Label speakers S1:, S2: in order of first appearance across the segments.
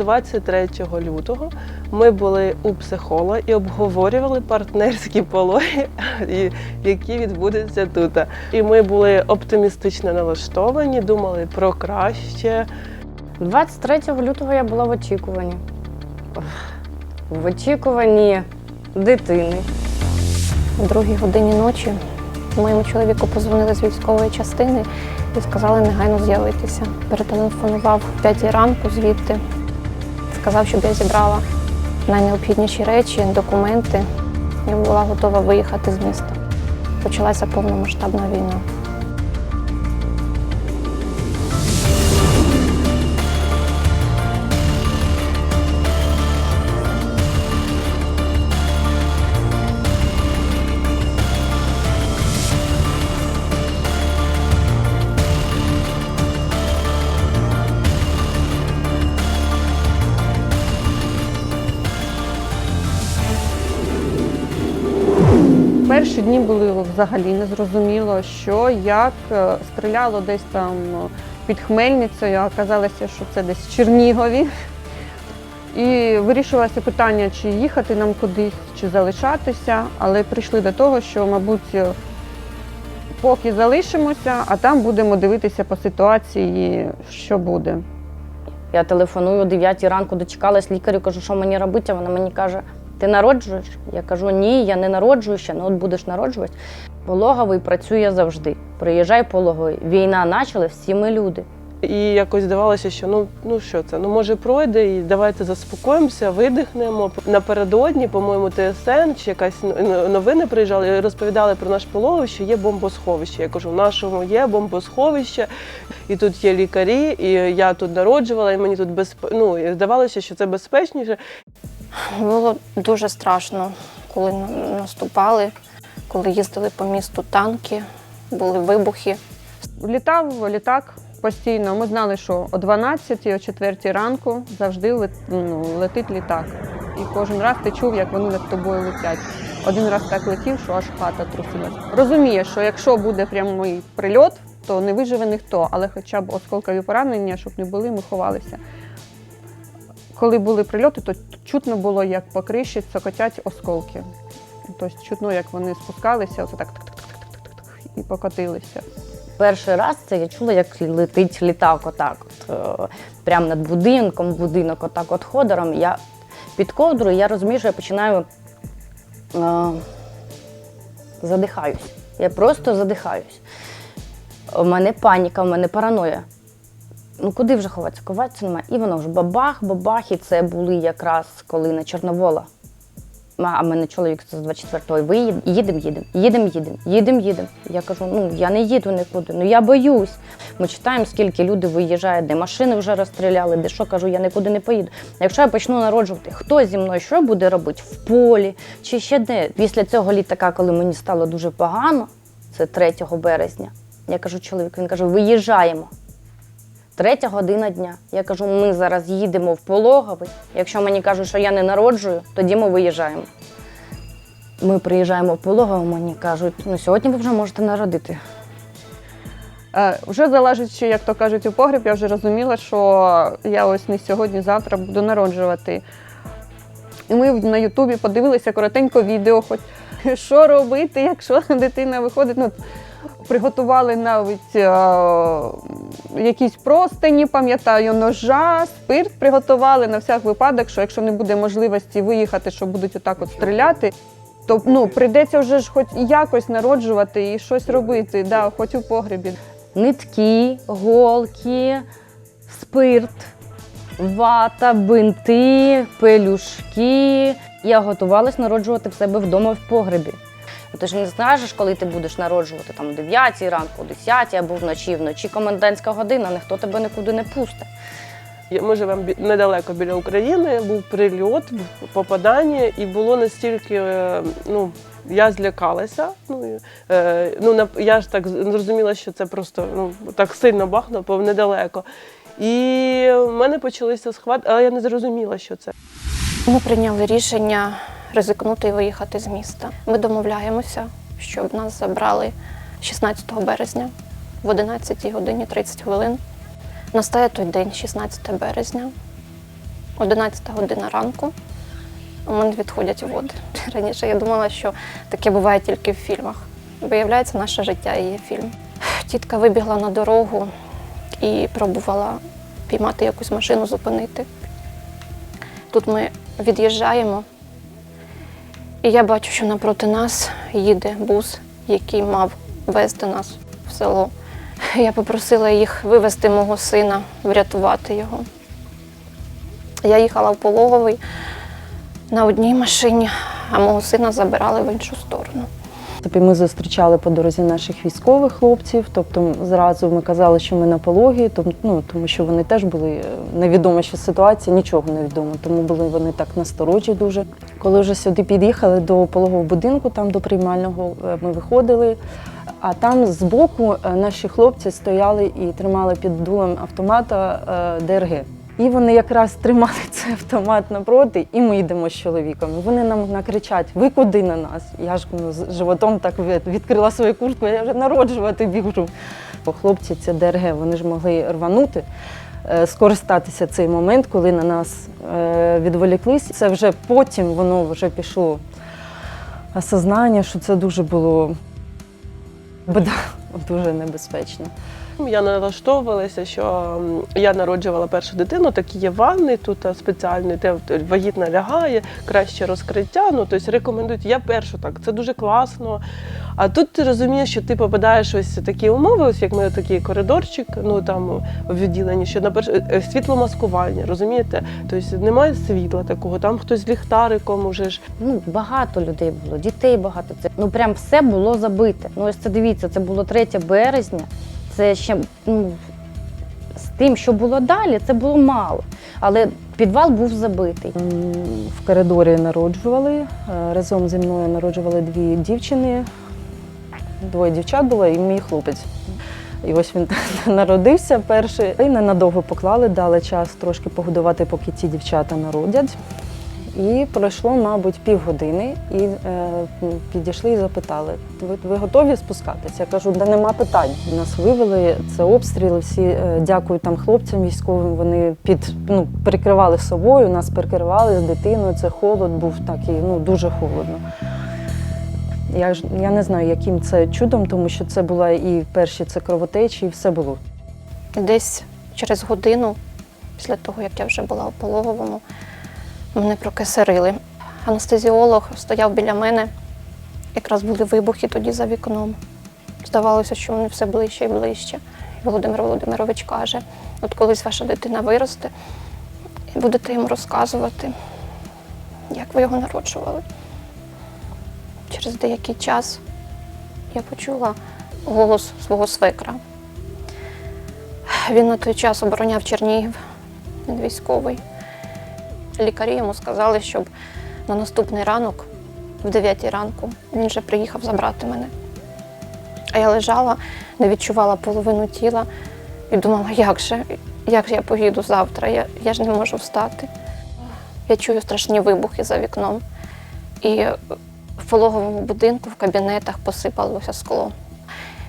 S1: 23 лютого ми були у психолога і обговорювали партнерські пологи, які відбудуться тут. І ми були оптимістично налаштовані, думали про краще.
S2: 23 лютого я була в очікуванні. В очікуванні дитини.
S3: О другій годині ночі моєму чоловіку позвонили з військової частини і сказали негайно з'явитися. Перетелефонував в п'ятій ранку звідти. Сказав, щоб я зібрала найнеобхідніші речі, документи і була готова виїхати з міста. Почалася повномасштабна війна.
S4: Перші дні були взагалі незрозуміло, що, як е, стріляло десь там е, під Хмельницею, оказалося, що це десь в Чернігові. І вирішувалося питання, чи їхати нам кудись, чи залишатися, але прийшли до того, що, мабуть, е, поки залишимося, а там будемо дивитися по ситуації, що буде.
S2: Я телефоную о 9 ранку, дочекалась лікарю, кажу, що мені робити, а вона мені каже, ти народжуєш? Я кажу, ні, я не народжую ще, ну от будеш народжувати. Пологовий працює завжди. Приїжджай пологовий. Війна почала, всі ми люди.
S1: І якось здавалося, що ну, ну що це, ну може пройде, і давайте заспокоїмося, видихнемо. Напередодні, по-моєму, ТСН чи якась новини приїжджали і розповідали про наш пологовий, що є бомбосховище. Я кажу, в нашому є бомбосховище, і тут є лікарі, і я тут народжувала, і мені тут безп... ну, здавалося, що це безпечніше.
S3: Було дуже страшно, коли наступали, коли їздили по місту танки, були вибухи.
S4: Літав літак постійно. Ми знали, що о 12 о 4 ранку завжди ну, летить літак. І кожен раз ти чув, як вони над тобою летять. Один раз так летів, що аж хата трусилась. Розумієш, що якщо буде прямий прильот, то не виживе ніхто, але хоча б осколкові поранення, щоб не були, ми ховалися. Коли були прильоти, то чутно було, як по криші цокотять осколки. Тобто чутно, як вони спускалися, оце так і покотилися.
S2: Перший раз це я чула, як летить літак отак. От, е, прямо над будинком, будинок отак от ходором. Я під ковдрою, я розумію, що я починаю е, задихаюсь. Я просто задихаюсь. У мене паніка, у мене параноя. Ну куди вже ховатися? Ховатися немає. І воно вже бабах, бабах, і це були якраз коли на Чорновола. А мене чоловік з 24-ї, ви їд- їдемо, їдемо, їдемо, їдемо, їдемо, їдемо. Я кажу, ну я не їду нікуди, ну я боюсь. Ми читаємо, скільки люди виїжджають, де машини вже розстріляли, де що кажу, я нікуди не поїду. Якщо я почну народжувати, хто зі мною що буде робити в полі чи ще де? Після цього літака, коли мені стало дуже погано, це 3 березня, я кажу чоловіку, він каже, виїжджаємо. Третя година дня. Я кажу, ми зараз їдемо в пологовий. Якщо мені кажуть, що я не народжую, тоді ми виїжджаємо. Ми приїжджаємо в пологовий, мені кажуть, ну сьогодні ви вже можете народити.
S4: Е, Вже залежить, як то кажуть, у погріб, я вже розуміла, що я ось не сьогодні, завтра буду народжувати. І ми на Ютубі подивилися коротенько відео, хоч що робити, якщо дитина виходить. Ну, приготували навіть е, якісь простині, пам'ятаю, ножа, спирт приготували на всяк випадок, що якщо не буде можливості виїхати, що будуть отак от стріляти, то ну, прийдеться вже ж хоч якось народжувати і щось робити, да, хоч у погребі.
S2: Нитки, голки, спирт, вата, бинти, пелюшки. Я готувалась народжувати в себе вдома в погребі. Ну, Ти ж не знаєш, коли ти будеш народжувати там о 9 ранку, о 10 або вночі, вночі комендантська година, ніхто тебе нікуди не пустить.
S1: Ми живемо недалеко біля України, був прильот, попадання, і було настільки, е, ну, я злякалася. Ну, е, ну, я ж так зрозуміла, що це просто ну, так сильно бахнуло, бо недалеко. І в мене почалися схват, але я не зрозуміла, що це.
S3: Ми прийняли рішення ризикнути і виїхати з міста. Ми домовляємося, щоб нас забрали 16 березня в 11 годині 30 хвилин. Настає той день, 16 березня. 11 година ранку. У мене відходять води. Раніше я думала, що таке буває тільки в фільмах. Виявляється, наше життя і є фільм. Тітка вибігла на дорогу і пробувала піймати якусь машину, зупинити. Тут ми від'їжджаємо, і я бачу, що напроти нас їде бус, який мав везти нас в село. Я попросила їх вивезти мого сина, врятувати його. Я їхала в пологовий на одній машині, а мого сина забирали в іншу сторону.
S5: Тобто ми зустрічали по дорозі наших військових хлопців, тобто зразу ми казали, що ми на пологі, тому, ну, тому що вони теж були е, невідома ще ситуація, нічого не відомо, тому були вони так насторожі дуже. Коли вже сюди під'їхали до пологового будинку, там до приймального, е, ми виходили, а там збоку е, наші хлопці стояли і тримали під дулем автомата ДРГ. І вони якраз тримали цей автомат напроти, і ми йдемо з чоловіком. Вони нам накричать: ви куди на нас? Я ж ну, з животом так відкрила свою куртку, я вже народжувати біжу. Бо хлопці, це ДРГ, вони ж могли рванути, е, скористатися цей момент, коли на нас е, відволіклись. Це вже потім воно вже пішло осознання, що це дуже було дуже небезпечно.
S1: Я налаштовувалася, що я народжувала першу дитину, такі є ванни тут спеціальні, де вагітна лягає, краще розкриття. Ну тобто рекомендують. Я першу так, це дуже класно. А тут ти розумієш, що ти попадаєш ось такі умови, ось як ми такий коридорчик, ну там в відділенні, що на перш... е, світломаскування, розумієте? Тобто немає світла такого, там хтось з ліхтариком уже ж.
S2: Ну, багато людей було, дітей багато. Це ну прям все було забите. Ну ось це дивіться, це було 3 березня. Це ще ну, з тим, що було далі, це було мало. Але підвал був забитий.
S5: В коридорі народжували. е, Разом зі мною народжували дві дівчини. Двоє дівчат було і мій хлопець. І ось він народився перший. І ненадовго поклали, дали час трошки погодувати, поки ті дівчата народять. І пройшло, мабуть, півгодини, і е, підійшли і запитали: ви, ви готові спускатися? Я кажу, да нема питань. Нас вивели, це обстріли. Всі е, дякую там хлопцям військовим. Вони під ну прикривали собою, нас прикривали з дитиною. Це холод був такий, ну дуже холодно. Я ж я не знаю, яким це чудом, тому що це була і перші це кровотечі, і все було.
S3: Десь через годину, після того, як я вже була у пологовому, мене прокисарили. Анестезіолог стояв біля мене. Якраз були вибухи тоді за вікном. Здавалося, що вони все ближче і ближче. Володимир Володимирович каже: от колись ваша дитина виросте, і будете йому розказувати, як ви його народжували. Через деякий час я почула голос свого свекра. Він на той час обороняв Чернігів, він військовий. Лікарі йому сказали, щоб на наступний ранок, в 9 ранку, він вже приїхав забрати мене. А я лежала, не відчувала половину тіла і думала, як же, як же я поїду завтра, я, я ж не можу встати. Я чую страшні вибухи за вікном. І в пологовому будинку, в кабінетах посипалося скло.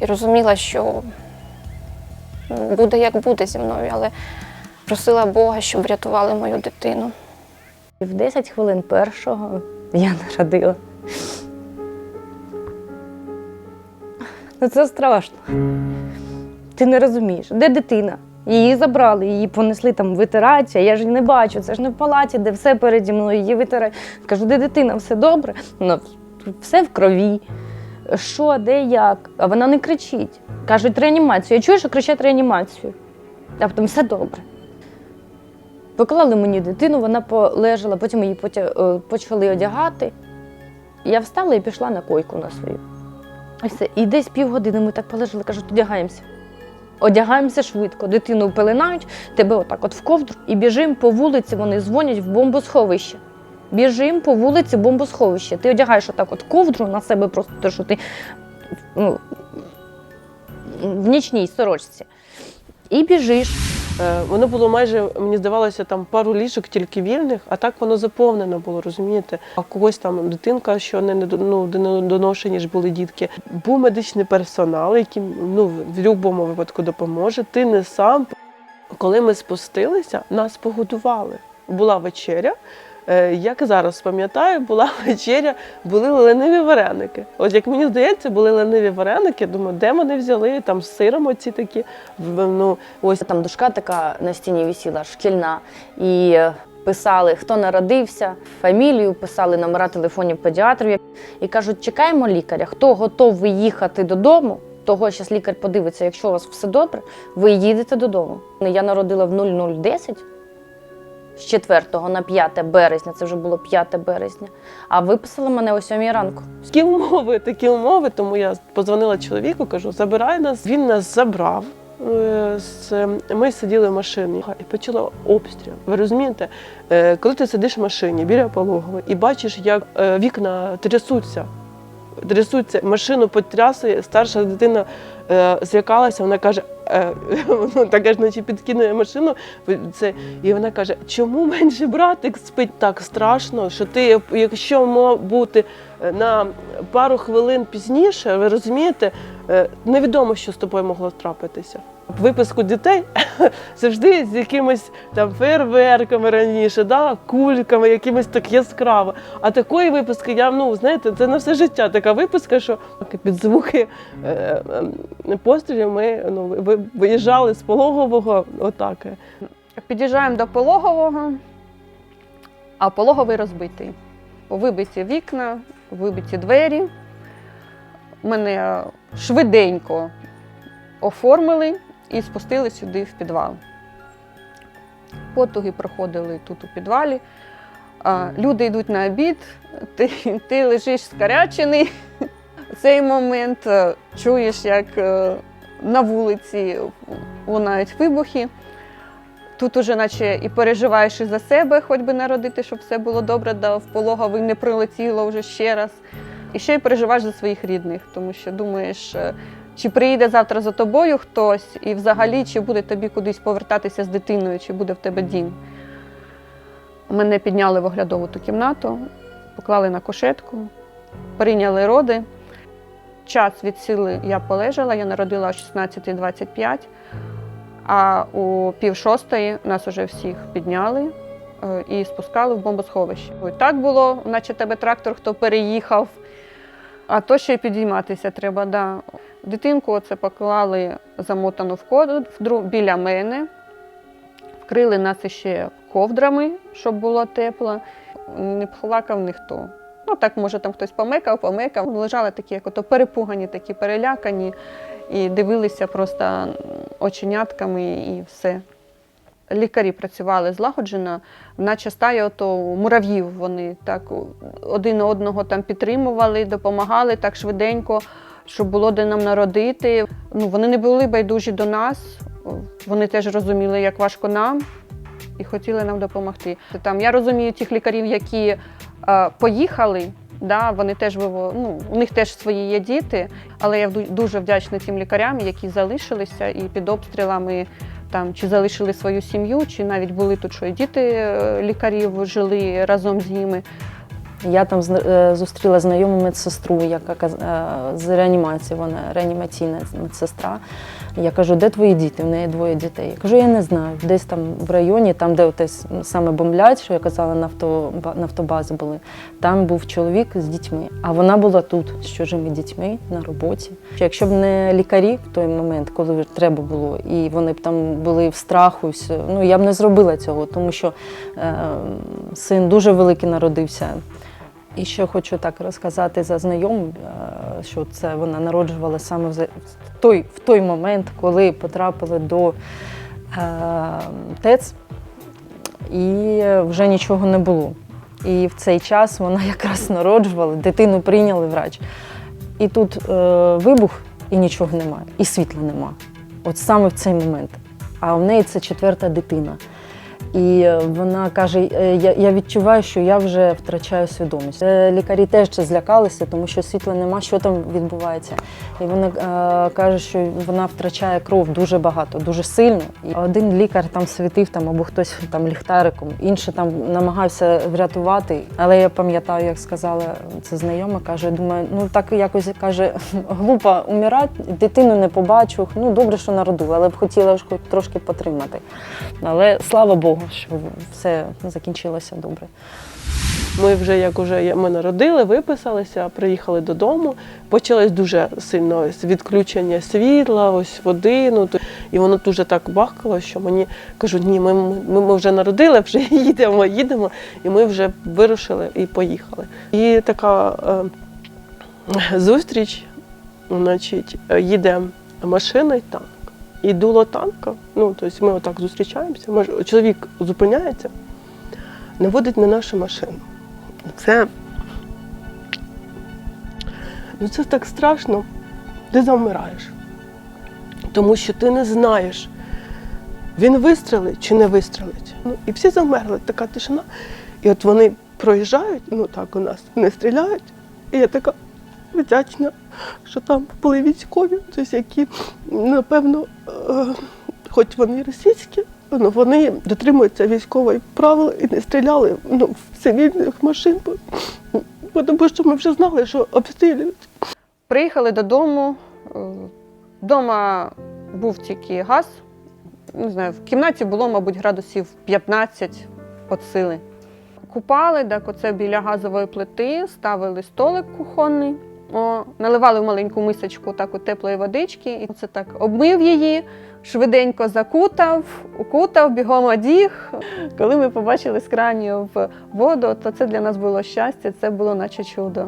S3: І розуміла, що буде як буде зі мною, але просила Бога, щоб врятували мою дитину.
S2: В 10 хвилин першого я народила. Ну це страшно. Ти не розумієш, де дитина? Її забрали, її понесли там витирати, я ж не бачу. Це ж не в палаті, де все переді мною її витирають. Кажу, де дитина, все добре? Вона все в крові. Що, де, як? А вона не кричить. Кажуть, реанімацію. Я чую, що кричать реанімацію. А потім все добре. Поклали мені дитину, вона полежала, потім її е, почали одягати. Я встала і пішла на койку на свою. І все. І десь півгодини ми так полежали, кажуть, одягаємося. Одягаємося швидко, дитину пеленають, тебе отак от в ковдру і біжимо по вулиці, вони дзвонять в бомбосховище. Біжимо по вулиці бомбосховище. Ти одягаєш отак от ковдру на себе просто, те, що ти ну, в нічній сорочці. І біжиш.
S1: Е, Воно було майже, мені здавалося, там пару ліжок тільки вільних, а так воно заповнено було, розумієте? А когось там дитинка, що не ну, доношені ж були дітки. Був медичний персонал, який ну, в будь-якому випадку допоможе. Ти не сам. Коли ми спустилися, нас погодували. була вечеря. Е, Як зараз пам'ятаю, була вечеря, були лениві вареники. От як мені здається, були лениві вареники. Думаю, де вони взяли там з сиром оці такі. Ну ось
S2: Там дошка така на стіні висіла, шкільна, і е, писали, хто народився, фамілію, писали номера телефонів педіатрів і кажуть, чекаємо лікаря. Хто готовий їхати додому, того зараз лікар подивиться, якщо у вас все добре, ви їдете додому. Я народила в 0010 з 4 на 5 березня, це вже було 5 березня, а виписали мене о 7 ранку.
S1: Такі умови, такі умови. Тому я позвонила чоловіку, кажу, забирай нас. Він нас забрав. Е, Ми сиділи в машині і почало обстріл. Ви розумієте, Е, коли ти сидиш в машині біля пологової і бачиш, як е, вікна трясуться, трясуться, машину потрясує, старша дитина е, злякалася, вона каже, е, ну, така ж наче підкинує машину. Це, і вона каже, чому менший братик спить так страшно, що ти, якщо мав бути е, на пару хвилин пізніше, ви розумієте, е, невідомо, що з тобою могло трапитися. Виписку дітей завжди з якимись там фейерверками раніше, да, кульками, якимось так яскраво. А такої виписки я ну знаєте, це на все життя така виписка, що під звуки е, е, пострілів ми ну, виїжджали з пологового отак.
S4: Під'їжджаємо до пологового, а пологовий розбитий. Вибиті вікна, вибиті двері. Мене швиденько оформили і спустили сюди в підвал. Потуги проходили тут у підвалі. Люди йдуть на обід, ти, ти лежиш скарячений. В цей момент е, чуєш, як е, на вулиці лунають вибухи. Тут уже наче і переживаєш і за себе, хоч би народити, щоб все було добре, да в пологовий не прилетіло вже ще раз. І ще й переживаєш за своїх рідних, тому що думаєш, е, чи приїде завтра за тобою хтось, і взагалі чи буде тобі кудись повертатися з дитиною, чи буде в тебе дім. Мене підняли в оглядову ту кімнату, поклали на кушетку, прийняли роди. Час від сили я полежала, я народила о 16.25. А у пів шостої нас уже всіх підняли е, і спускали в бомбосховище. Так було, наче тебе трактор хто переїхав, а то ще й підійматися треба. Да. Дитинку оце поклали замотану в коду біля мене, вкрили нас іще ковдрами, щоб було тепло. Не плакав ніхто. Ну так, може, там хтось помекав, помекав. Лежали такі, як ото перепугані, такі перелякані і дивилися просто оченятками і все. Лікарі працювали злагоджено, наче стає ото мурав'їв. Вони так один одного там підтримували, допомагали так швиденько, щоб було де нам народити. Ну, вони не були байдужі до нас, вони теж розуміли, як важко нам, і хотіли нам допомогти. Там, я розумію тих лікарів, які е, поїхали. Да, вони теж ну, у них теж свої є діти, але я дуже вдячна тим лікарям, які залишилися і під обстрілами там чи залишили свою сім'ю, чи навіть були тут, що і діти е, лікарів жили разом з ними.
S5: Я там е, зустріла знайому медсестру, яка е, з реанімації, вона реанімаційна медсестра. Я кажу, де твої діти? В неї двоє дітей. Я кажу, я не знаю. Десь там в районі, там, де отець саме бомблять, що я казала, нафто, нафтобази були, там був чоловік з дітьми. А вона була тут з чужими дітьми на роботі. Якщо б не лікарі в той момент, коли треба було, і вони б там були в страху, ну я б не зробила цього, тому що е, син дуже великий народився. І ще хочу так розказати за знайому, е, що це вона народжувала саме в той, в той момент, коли потрапили до е, ТЕЦ, і вже нічого не було. І в цей час вона якраз народжувала, дитину прийняли врач. І тут е, вибух, і нічого немає, і світла нема. От саме в цей момент. А в неї це четверта дитина. І вона каже: «Е, я, я відчуваю, що я вже втрачаю свідомість. Е, Лікарі теж це злякалися, тому що світла нема, що там відбувається. І вона е, каже, що вона втрачає кров дуже багато, дуже сильно. І один лікар там світив там або хтось там ліхтариком, інший там намагався врятувати. Але я пам'ятаю, як сказала це знайома, каже, думаю, ну так якось каже, глупо умирати, дитину не побачу. Ну добре, що народила, але б хотіла ж трошки потримати. Але слава Богу, що все закінчилося добре.
S1: Ми вже як уже ми народили, виписалися, приїхали додому. Почалось дуже сильно відключення світла, ось води. Ну і воно дуже так бахкало, що мені кажуть, ні, ми, ми, ми вже народили, вже їдемо, їдемо. І ми вже вирушили і поїхали. І така е, зустріч, значить, е, їде машина і танк. І дуло танка. Ну, тобто ми отак зустрічаємося. Чоловік зупиняється, наводить на нашу машину. Це, ну це так страшно, ти завмираєш. Тому що ти не знаєш, він вистрелить чи не вистрелить. Ну, і всі завмерли, така тишина. І от вони проїжджають, ну так у нас не стріляють. І я така вдячна, що там були військові, тобто які, напевно, е, хоч вони російські, ну, вони дотримуються військової правил і не стріляли ну, в цивільних машин, бо, тому що ми вже знали, що обстрілюють.
S4: Приїхали додому. Вдома був тільки газ. Не знаю, в кімнаті було, мабуть, градусів 15 від сили. Купали, так оце біля газової плити, ставили столик кухонний, о, наливали в маленьку мисочку так от теплої водички, і це так обмив її, швиденько закутав, укутав, бігом одіг. Коли ми побачили з кранів воду, то це для нас було щастя, це було наче чудо.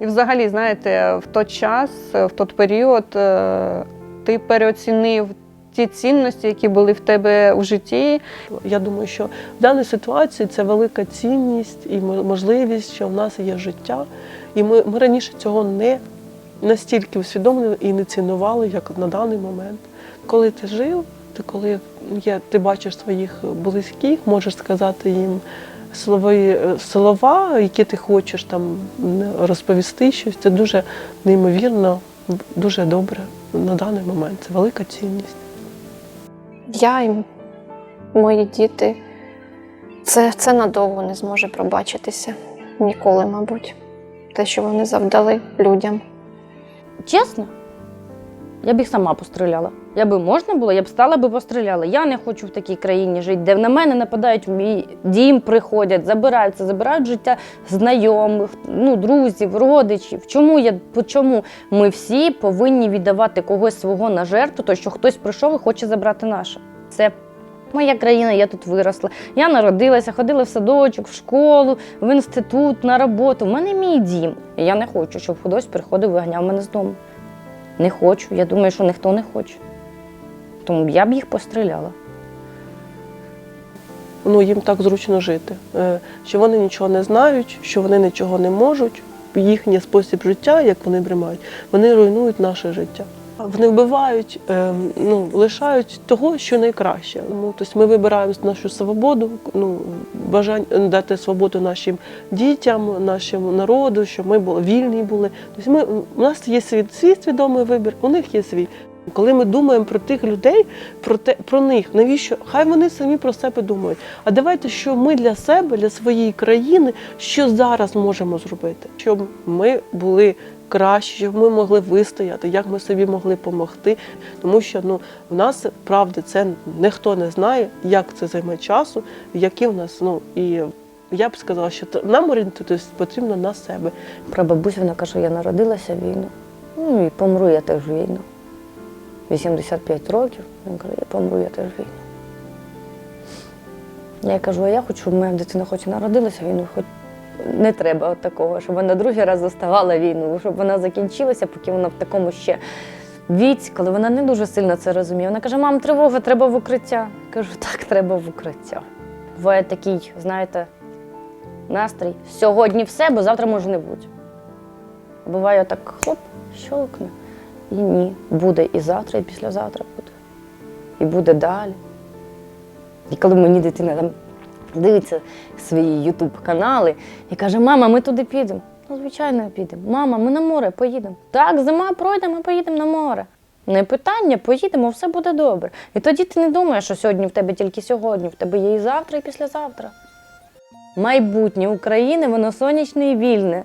S4: І взагалі, знаєте, в той час, в той період, е, ти переоцінив ті цінності, які були в тебе у житті.
S1: Я думаю, що в даній ситуації це велика цінність і можливість, що в нас є життя. І ми, ми раніше цього не настільки усвідомлювали і не цінували, як на даний момент. Коли ти жив, ти коли є, ти бачиш своїх близьких, можеш сказати їм слові, е, слова, які ти хочеш там розповісти щось. Це дуже неймовірно, дуже добре на даний момент. Це велика цінність.
S3: Я і мої діти це, це надовго не зможе пробачитися. Ніколи, мабуть. Те, що вони завдали людям.
S2: Чесно, я б їх сама постріляла. Я би можна було, я б стала би постріляла. Я не хочу в такій країні жити, де на мене нападають в мій дім, приходять, забираються, забирають життя знайомих, ну, друзів, родичів. Чому я чому ми всі повинні віддавати когось свого на жертву, то що хтось прийшов і хоче забрати наше? Це моя країна, я тут виросла. Я народилася, ходила в садочок, в школу, в інститут, на роботу. У мене мій дім. І я не хочу, щоб хтось приходив і виганяв мене з дому. Не хочу. Я думаю, що ніхто не хоче. Тому я б їх постріляла.
S1: ну, їм так зручно жити, Е, що вони нічого не знають, що вони нічого не можуть. Їхній спосіб життя, як вони приймають, вони руйнують наше життя. Вони вбивають, е, ну, лишають того, що найкраще. Ну, тобто ми вибираємо нашу свободу, ну, бажання дати свободу нашим дітям, нашому народу, щоб ми були вільні були. Тобто ми, у нас є свій, свій свідомий вибір, у них є свій. Коли ми думаємо про тих людей, про те, про них, навіщо? Хай вони самі про себе думають. А давайте, що ми для себе, для своєї країни, що зараз можемо зробити, щоб ми були кращі, щоб ми могли вистояти, як ми собі могли допомогти. Тому що ну, в нас правда це ніхто не знає, як це займе часу, які в нас, ну і я б сказала, що нам орієнтуватися потрібно на себе.
S2: Про бабусю вона каже, я народилася війну. Ну і помру я теж війну. 85 років. Він каже, я помру я теж війну. Я кажу, а я хочу, щоб моя дитина хоч і народилася війну, хоч не треба от такого, щоб вона другий раз заставала війну, щоб вона закінчилася, поки вона в такому ще віці, коли вона не дуже сильно це розуміє. Вона каже: мам, тривога, треба в укриття. Кажу, так, треба в укриття. Буває такий, знаєте, настрій. Сьогодні все, бо завтра може не бути. Буває так хлоп, щолкне. І ні, буде і завтра, і післязавтра буде. І буде далі. І коли мені дитина там дивиться свої ютуб канали і каже, мама, ми туди підемо. Ну, звичайно, підемо. Мама, ми на море поїдемо. Так, зима пройде, ми поїдемо на море. Не питання, поїдемо, все буде добре. І тоді ти не думаєш, що сьогодні в тебе тільки сьогодні, в тебе є і завтра, і післязавтра. Майбутнє України, воно сонячне і вільне.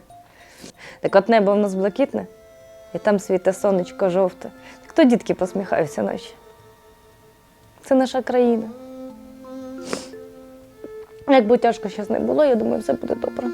S2: Так от небо в нас блакитне, і там світе сонечко жовте. Хто дітки посміхаються наші. Це наша країна. Якби тяжко щось не було, я думаю, все буде добре.